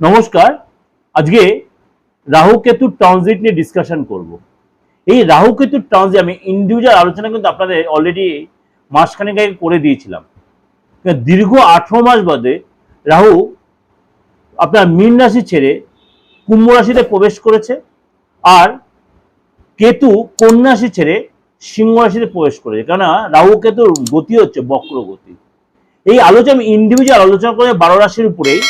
নমস্কার, আজকে রাহু কেতুর ট্রানজিট নিয়ে ডিসকাশন করব। এই রাহু কেতুর ট্রানজিট আমি ইন্ডিভিজুয়াল আলোচনা কিন্তু আপনাদের অলরেডি মাসখানেক আগে করে দিয়েছিলাম। দীর্ঘ আঠেরো মাস বাদে রাহু আপনার মীন রাশি ছেড়ে কুম্ভ রাশিতে প্রবেশ করেছে আর কেতু কন্যা রাশি ছেড়ে সিংহ রাশিতে প্রবেশ করেছে। কেননা রাহু কেতুর গতি হচ্ছে বক্র গতি এই আলোচনা আমি ইন্ডিভিজুয়াল আলোচনা করে বারো রাশির উপরেই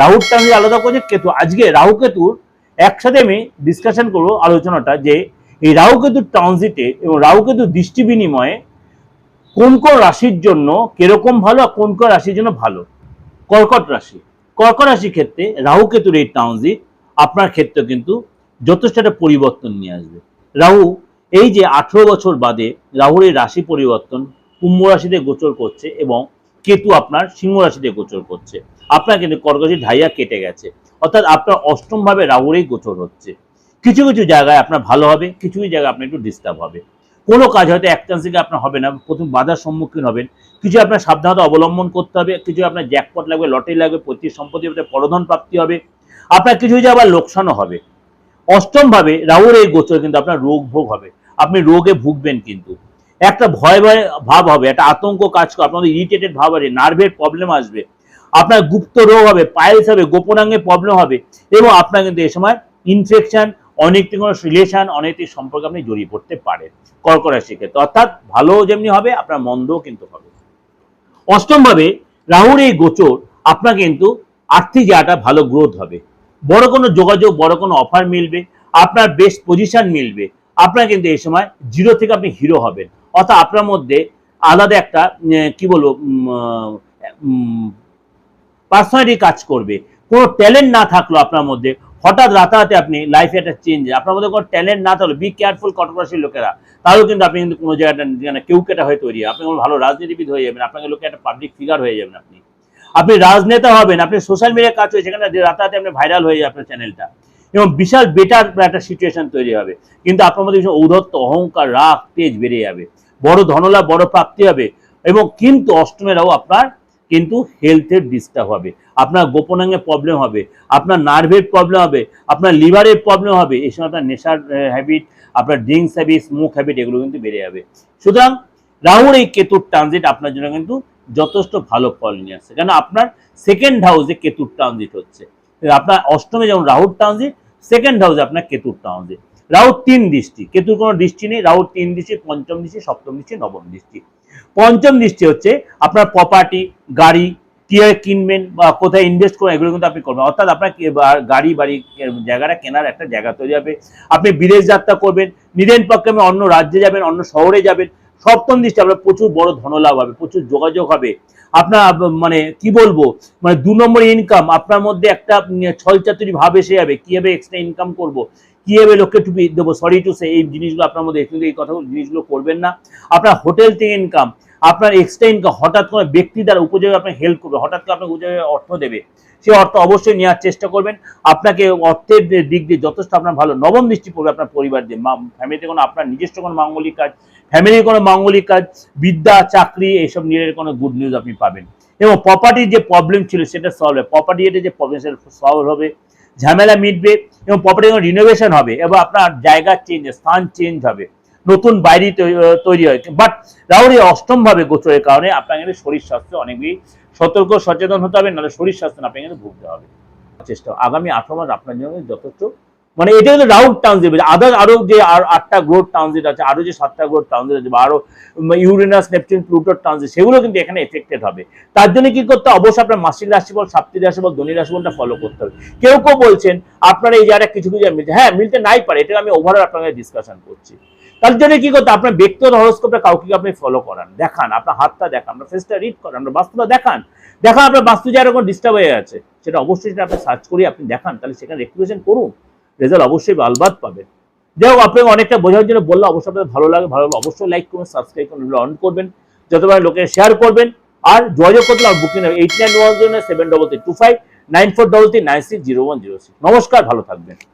রাহুর টাইমে আলাদা করেছে কেতু। আজকে রাহু কেতুর একসাথে আমি ডিসকাশন করব আলোচনাটা যে এই রাহু কেতুর ট্রানজিটে এবং রাহু কেতুর দৃষ্টি বিনিময়ে কোন কোন রাশির জন্য কীরকম ভালো আর কোন কোন রাশির জন্য ভালো? কর্কট রাশি। কর্কট রাশির ক্ষেত্রে রাহু কেতুর এই ট্রানজিট আপনার ক্ষেত্রে কিন্তু যথেষ্ট একটা পরিবর্তন নিয়ে আসবে। রাহু, এই যে আঠেরো বছর বাদে রাহুর এই রাশি পরিবর্তন কুম্ভ রাশিতে গোচর করছে এবং কেতু আপনার সিংহ রাশিতে গোচর করছে। আপনার কিন্তু কর্কটি ঢাইয়া কেটে গেছে। অর্থাৎ আপনার অষ্টম ভাবে রাহুরেই গোচর হচ্ছে। কিছু কিছু জায়গায় আপনার ভালো হবে কিছু কিছু জায়গায় আপনার একটু ডিস্টার্ব হবে। কোনো কাজ হয়তো এক চান্স থেকে আপনার হবে না, প্রথম বাধার সম্মুখীন হবেন। কিছু আপনার সাবধানতা অবলম্বন করতে হবে, কিছু আপনার জ্যাকপট লাগবে, লটারি লাগবে, প্রতি সম্পত্তি পরধন প্রাপ্তি হবে। আপনার কিছু কিছু আবার লোকসানও হবে। অষ্টম ভাবে রাহুর এই গোচর কিন্তু আপনার রোগ ভোগ হবে। আপনি রোগে ভুগবেন কিন্তু। একটা ভয় ভয় ভাব হবে, একটা আতঙ্ক কাজ করে, আপনাদের ইরিটেটেড ভাব আছে নার্ভের প্রবলেম আসবে। আপনার গুপ্ত রোগ হবে পায়েলস হবে, গোপনাঙ্গে প্রবলেম হবে এবং আপনার কিন্তু এ সময় ইনফেকশন অনেকটি কোনো রিলেশন অনেকটি সম্পর্কে আপনি জড়িয়ে পড়তে পারেন কর্কট রাশির ক্ষেত্রে। অর্থাৎ ভালো যেমনি হবে, আপনার মন্দও কিন্তু হবে। অষ্টমভাবে রাহুর এই গোচর, আপনার কিন্তু আর্থিক জায়গাটা ভালো গ্রোথ হবে। বড় কোনো যোগাযোগ, বড় কোনো অফার মিলবে, আপনার বেস্ট পজিশন মিলবে। আপনার কিন্তু এই সময় জিরো থেকে আপনি হিরো হবেন। অর্থাৎ আপনার মধ্যে আলাদা একটা কি বলব পার্সোনালিটি কাজ করবে। কোনো ট্যালেন্ট না থাকল আপনার মধ্যে, হঠাৎ রাতারাতি আপনি লাইফে একটা চেঞ্জ আপনার মধ্যে কোনো ট্যালেন্ট না থাকল বি কেয়ারফুল কটকরাশির লোকেরা তাহলেও কিন্তু আপনি কিন্তু কোনো জায়গাটা কেউ কেটা হয়ে তৈরি, আপনি কোনো ভালো রাজনীতিবিদ হয়ে যাবেন, আপনাকে লোকে একটা পাবলিক ফিগার হয়ে যাবেন আপনি। আপনি রাজনেতা হবেন, আপনি সোশ্যাল মিডিয়ায় কাজ হয়ে সেখানে রাতারাতি আপনি ভাইরাল হয়ে যাবে আপনার চ্যানেলটা এবং বিশাল বেটার একটা সিচুয়েশন তৈরি হবে। কিন্তু আপনার মধ্যে ভীষণ ঔদ্ধত্য, অহংকার, রাগ, তেজ বেড়ে যাবে। বড় ধনলাভ, বড় প্রাপ্তি হবে। এবং কিন্তু অষ্টমেরাও আপনার কিন্তু হেলথের ডিস্টার্ব হবে। আপনার গোপনাঙ্গে প্রবলেম হবে। আপনার নার্ভের প্রবলেম হবে। আপনার লিভারের প্রবলেম হবে। এই সময় আপনার নেশার হ্যাবিট আপনার ড্রিঙ্কস হ্যাবিট স্মোক হ্যাবিট এগুলো কিন্তু বেড়ে যাবে। সুতরাং রাহুর এই কেতুর ট্রানজিট আপনার জন্য কিন্তু যথেষ্ট ভালো ফল নিয়ে আসছে। কেন? আপনার সেকেন্ড হাউসে কেতুর ট্রানজিট হচ্ছে। আপনার অষ্টমে যেমন রাহুর ট্রানজিট সেকেন্ড হাউসে আপনার কেতুর ট্রানজিট রাহুর তিন দৃষ্টি। কেতুর কোনো দৃষ্টি নেই? রাউর তিন দৃষ্টি, পঞ্চম দৃষ্টি, সপ্তম দৃষ্টি, নবম দৃষ্টি। পঞ্চম দৃষ্টি হচ্ছে আপনার প্রপার্টি গাড়ি কিয়ার কিনবেন বা কোথায় ইনভেস্ট করবেন, এগুলো কিন্তু আপনি করবেন অর্থাৎ আপনার গাড়ি, বাড়ি জায়গাটা কেনার একটা জায়গা তৈরি হবে। আপনি বিদেশ যাত্রা করবেন, নিদেন পক্ষে অন্য রাজ্যে যাবেন, অন্য শহরে যাবেন। সপ্তম দৃষ্টি আপনার প্রচুর বড় ধনলাভ হবে, প্রচুর যোগাযোগ হবে। আপনার মানে কি বলব? মানে দু নম্বর ইনকাম আপনার মধ্যে একটা ছলচাতুরি ভাব এসে যাবে, কীভাবে এক্সট্রা ইনকাম করব? কীভাবে লোককে টুপি দেবো? সরি টু সে এই জিনিসগুলো আপনার মধ্যে এই কথাগুলো, জিনিসগুলো করবেন না। আপনার হোটেল থেকে ইনকাম আপনার এক্সট্রা হঠাৎ কোনো ব্যক্তি দ্বারা উপযোগে আপনার হেল্প করবে, হঠাৎ করে আপনাকে উপযোগে অর্থ দেবে। সে অর্থ অবশ্যই নেওয়ার চেষ্টা করবেন। আপনাকে অর্থের দিক দিয়ে যথেষ্ট আপনার ভালো নবম দৃষ্টি পড়বে আপনার পরিবার দিয়ে। ফ্যামিলিতে কোনো আপনার নিজস্ব কোনো মাঙ্গলিক কাজ ফ্যামিলির কোনো মাঙ্গলিক কাজ, বিদ্যা, চাকরি এইসব নিয়ে কোনো গুড নিউজ আপনি পাবেন। এবং প্রপার্টির যে প্রবলেম ছিল সেটা সলভ হবে। প্রপার্টি যে প্রবলেম সেটা সলভ হবে, ঝামেলা মিটবে এবং প্রপার্টি রিনোভেশন হবে এবং আপনার জায়গা চেঞ্জ স্থান চেঞ্জ হবে। নতুন বাইরে তৈরি হয় বাট রাহুল এই অষ্টম ভাবে গোচরের কারণে আপনার শরীর স্বাস্থ্য অনেক বেশি সতর্ক, সচেতন হতে হবে, নাহলে শরীর স্বাস্থ্য আপনাকে ভুগতে হবে। চেষ্টা আগামী আঠারো মাস আপনার জন্য যথেষ্ট। মানে এটা কিন্তু রাউন্ড ট্রানজিট আদার আরও যে আটটা গ্রোথ ট্রানজিট আছে, আরও যে সাতটা গ্রোথ ট্রানজিট আছে, বা আরও ইউরেনাস নেপচুন প্লুটোর ট্রানজিট সেগুলো কিন্তু এখানে এফেক্টেড হবে। তার জন্য কি করতে হবে? অবশ্যই আপনার মাসিক রাশিফল সাপ্তাহিক রাশিফল দৈনিক রাশিফলটা ফলো করতে হবে। কেউ কেউ বলছেন, আপনার এই জায়গাটা কিছু কিছু মিলছে। হ্যাঁ মিলতে নাই পারে, এটা আমি ওভারঅল আপনার ডিসকাশন করছি। তার জন্য কি করতে আপনার ব্যক্তিগত হরস্কোপে কাউকে আপনি ফলো করান? দেখান, আপনার হাতটা দেখান, আপনার ফেসটা রিড করান, আপনার বাস্তুটা দেখান। দেখান আপনার বাস্তু যে এরকম ডিস্টার্ব হয়ে আছে, সেটা অবশ্যই সেটা আপনি সার্চ করে আপনি দেখান, তাহলে সেখানে রেক্টিফিকেশন করুন রেজাল্ট অবশ্যই আলবাদ পাবেন। যাই হোক, আপনাকে অনেকটা বোঝার জন্য বললে অবশ্যই আপনাদের ভালো লাগে, ভালো লাগলে অবশ্যই লাইক করবেন সাবস্ক্রাইব করুন অন করবেন, যতবার লোকে শেয়ার করবেন। আর যোগাযোগ করতে হবে booking eight nine one zero seven double three two five nine four double three nine six zero one zero six নমস্কার, ভালো থাকবেন।